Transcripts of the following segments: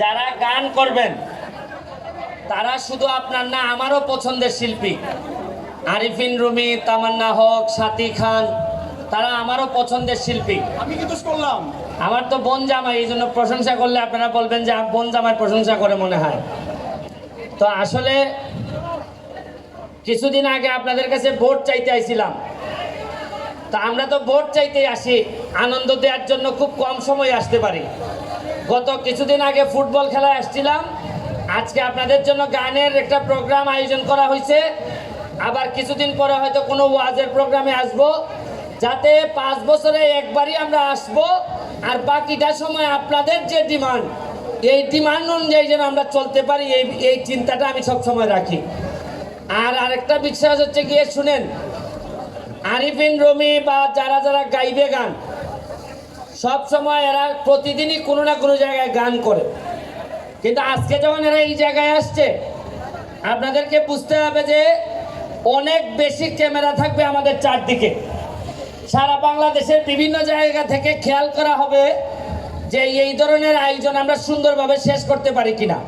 যারা গান করবেন তারা শুধু আপনার না আমারও পছন্দের শিল্পী। আরিফিন রুমি তামান্না হক সাথী খান তারা আমারও পছন্দের শিল্পী। আমি কি করলাম। আমার তো বোন জামাই এই জন্য প্রশংসা করলে আপনারা বলবেন যে বোন জামাই প্রশংসা করে মনে হয়। তো আসলে কিছুদিন আগে আপনাদের কাছে ভোট চাইতে আইছিলাম। তা আমরা তো ভোট চাইতে আসি আনন্দ দেওয়ার জন্য খুব কম সময় আসতে পারি। গত কিছুদিন আগে ফুটবল খেলায় আসছিলাম। আজকে আপনাদের জন্য গানের একটা প্রোগ্রাম আয়োজন করা হয়েছে। আবার কিছুদিন পরে হয়তো কোনো ওয়াজের প্রোগ্রামে আসব। যাতে পাঁচ বছরে একবারই আমরা আসব আর বাকিটা সময় আপনাদের যে ডিমান্ড, এই ডিমান্ড অনুযায়ী যেন আমরা চলতে পারি, এই এই চিন্তাটা আমি সবসময় রাখি। আর আরেকটা বিশ্বাস হচ্ছে গিয়ে শুনেন, আরিফিন রমি বা যারা যারা গাইবে গান সব সময় এরা প্রতিদিনই কোনো না কোনো জায়গায় গান করে। কিন্তু আজকে যখন এরা এই জায়গায় আসছে, আপনাদেরকে বুঝতে হবে যে অনেক বেশি ক্যামেরা থাকবে আমাদের চারদিকে। সারা বাংলাদেশের বিভিন্ন জায়গা থেকে খেয়াল করা হবে যে এই ধরনের আয়োজন আমরা সুন্দরভাবে শেষ করতে পারি কিনা।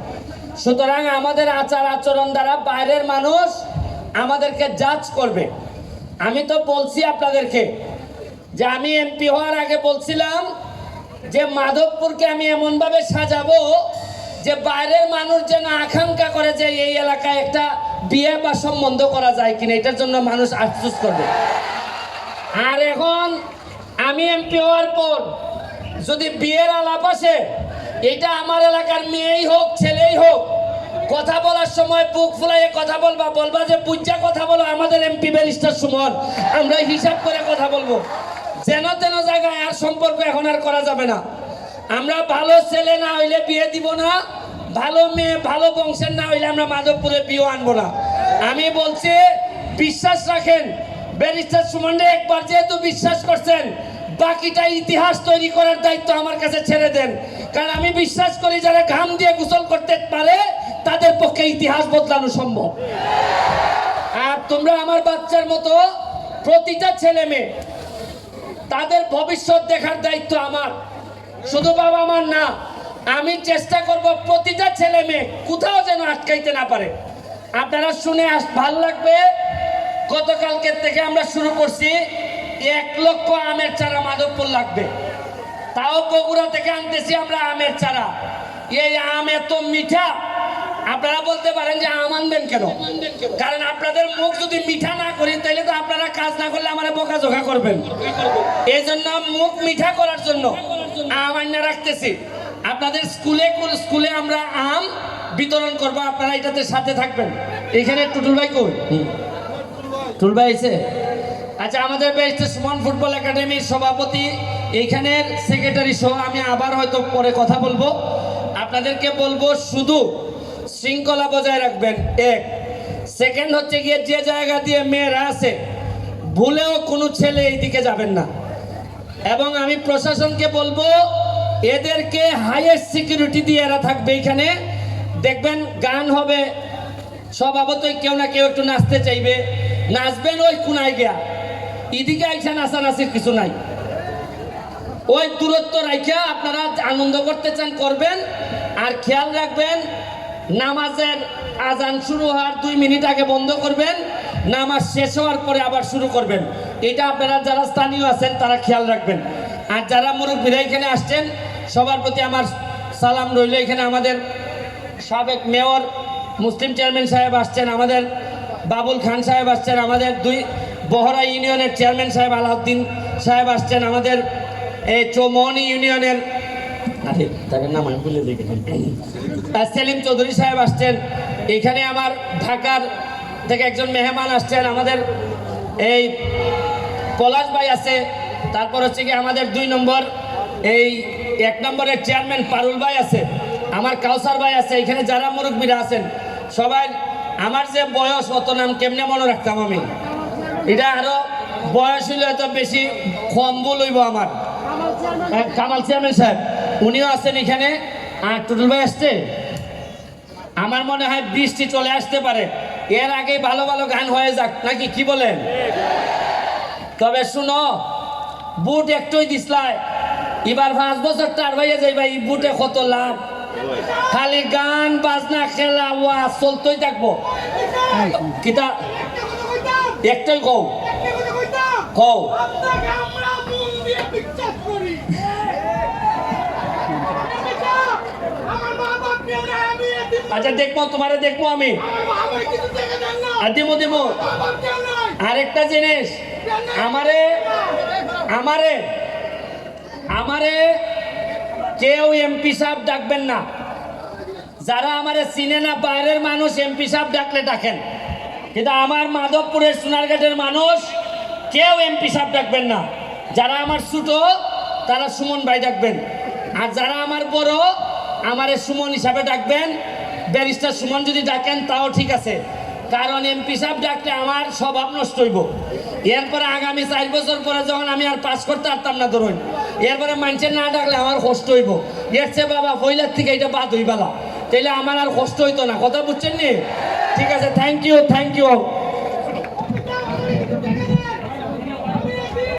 সুতরাং আমাদের আচার আচরণ দ্বারা বাইরের মানুষ আমাদেরকে জাজ করবে। আমি তো বলছি আপনাদেরকে যে আমি এমপি হওয়ার আগে বলছিলাম যে মাধবপুরকে আমি এমনভাবে সাজাবো যে বাইরের মানুষ যেন আকাঙ্ক্ষা করে যে এই এলাকায় একটা বিয়ে বা সম্বন্ধ করা যায় কিনা, এটার জন্য মানুষ আফসোস করবে। আর এখন আমি এমপি হওয়ার পর যদি বিয়ের আলাপ আসে, এটা আমার এলাকার মেয়েই হোক, ছেলেই হোক, কথা বলার সময় বুক ফুলাইয়ে কথা বলবা বলবা যে বুঝা কথা বলো, আমাদের এমপি ব্যারিস্টার সুমন, আমরা হিসাব করে কথা বলব। যেন তেন জায়গায় আর সম্পর্ক এখন আর করা যাবে না। আমরা ভালো ছেলে না হইলে বিয়ে দিব না, ভালো মেয়ে, ভালো বংশের না হইলে আমরা মাধবপুরে বিয়ে আনব না। আমি বলছি, বিশ্বাস রাখেন, ব্যারিস্টার সুমনরে একবার যেহেতু বিশ্বাস করছেন, বাকিটা ইতিহাস তৈরি করার দায়িত্ব আমার কাছে ছেড়ে দেন। কারণ আমি বিশ্বাস করি, যারা ঘাম দিয়ে গোসল করতে পারে, তাদের পক্ষে ইতিহাস বদলানো সম্ভব। আর তোমরা আমার বাচ্চার মতো প্রতিটা ছেলে মেয়ে তাদের ভবিষ্যৎ দেখার দায়িত্ব আমার। শুধু বাবা আমার না, আমি চেষ্টা করব প্রতিটা ছেলে মেয়ে কোথাও যেন আটকাইতে না পারে। আপনারা শুনে আস, ভালো লাগবে। গতকালকের থেকে আমরা শুরু করছি, এক লক্ষ আমের চারা মাধবপুর লাগবে। তাও বগুড়া থেকে আনতেছি আমরা আমের চারা। এই আম এত মিঠা, আপনারা বলতে পারেন যে আম আনবেন কেন? কারণ আপনাদের মুখ যদি মিঠা না করি তাহলে তো আপনারা কাজ না করলে বোকা জোকা করবেন। এই জন্য মুখ মিঠা করার জন্য আম আইনা রাখতেছি। আপনাদের স্কুলে স্কুলে আমরা আম বিতরণ করব আপনারা এটাতে সাথে থাকবেন। এখানে টুটুল ভাই কই? টুটুল ভাই এসে আচ্ছা আমাদের সুমন ফুটবল একাডেমির সভাপতি এইখানের সেক্রেটারি সহ আমি আবার হয়তো পরে কথা বলব। আপনাদেরকে বলব শুধু শৃঙ্খলা বজায় রাখবেন এক। সেকেন্ড হচ্ছে গিয়ে যে জায়গা দিয়ে মেয়েরা আছে ভুলেও কোনো ছেলে এইদিকে যাবেন না। এবং আমি প্রশাসনকে বলব, এদেরকে হাইয়েস্ট সিকিউরিটি দিয়ে এরা থাকবে এখানে। দেখবেন গান হবে স্বভাবতই কেউ না কেউ একটু নাচতে চাইবে। নাচবেন ওই কোনায় গিয়া। এদিকে আইসা নাচানাচির কিছু নাই। ওই দূরত্ব রাখিয়া আপনারা আনন্দ করতে চান, করবেন। আর খেয়াল রাখবেন, নামাজের আজান শুরু হওয়ার দুই মিনিট আগে বন্ধ করবেন। নামাজ শেষ হওয়ার পরে আবার শুরু করবেন। এটা আপনারা যারা স্থানীয় আছেন, তারা খেয়াল রাখবেন। আর যারা মুরব্বীরা এখানে আসছেন, সবার প্রতি আমার সালাম রইল। এখানে আমাদের সাবেক মেয়র, মুসলিম চেয়ারম্যান সাহেব আসছেন, আমাদের বাবুল খান সাহেব আসছেন, আমাদের দুই বহরা ইউনিয়নের চেয়ারম্যান সাহেব আলাউদ্দিন সাহেব আসছেন, আমাদের এই চৌমনি ইউনিয়নের সেলিম চৌধুরী সাহেব আসছেন। এখানে আমার ঢাকার থেকে একজন মেহমান আসছেন আমাদের এই পলাশ ভাই আছে তারপর হচ্ছে কি আমাদের দুই নম্বর এই এক নম্বরের চেয়ারম্যান পারুল ভাই আছে আমার কাউসার ভাই আছে এখানে যারা মুরব্বীরা আছেন সবাই আমার যে বয়স অত নাম কেমনে মনে রাখতাম আমি? এটা আরও বয়স হইলে হয়তো বেশি কম বলইব আমার। হ্যাঁ, কামাল চেয়ারম্যান সাহেব উনিও আছেন এখানে। আর টুটুল ভাই আসছে? আমার মনে হয় বৃষ্টি চলে আসতে পারে। এর আগে ভালো ভালো গান হয়ে যাক নাকি কি বলেন? তবে শুনো বুট একটুই দিসলাই। এবার পাঁচ বছর টার ভাইয়া যাইবা এই বুটে কত লাভ? খালি গান বাজনা খেলা ওয়া চলতেই থাকব। কিতা? একটাই কও। কও আপনাকে আমরা মন দিয়ে বিশ্বাস করি আমার মা বাপ কেউ নাই আমি এতিম আচ্ছা দেখব, তোমারে দেখব আমি। দেবো দেবো আরেকটা জিনিস। আমারে আমারে আমারে কেউ এমপি সাহেব ডাকবেন না। যারা আমারে চিনে না, বাইরের মানুষ এমপি সাহেব ডাকলে ডাকেন। কিন্তু আমার মাধবপুরের সোনারঘাটের মানুষ কেউ এমপি সাহেব ডাকবেন না। যারা আমার ছোট, তারা সুমন ভাই ডাকবেন। আর যারা আমার বড়, আমারে সুমন হিসাবে ডাকবেন। ব্যারিস্টার সুমন যদি ডাকেন, তাও ঠিক আছে। কারণ এমপি সাহেব ডাকলে আমার স্বভাব নষ্ট হইব। এরপরে আগামী চার বছর পরে যখন আমি আর পাস করতে পারতাম না ধরুন, এরপরে মানুষের না ডাকলে আমার কষ্ট হইব। এর চেয়ে বাবা হইলার থেকে এটা বাদ হইবালা। তাইলে আমার আর কষ্ট হইতো না। কথা বুঝছেন নি? ঠিক আছে থ্যাংক ইউ থ্যাংক ইউ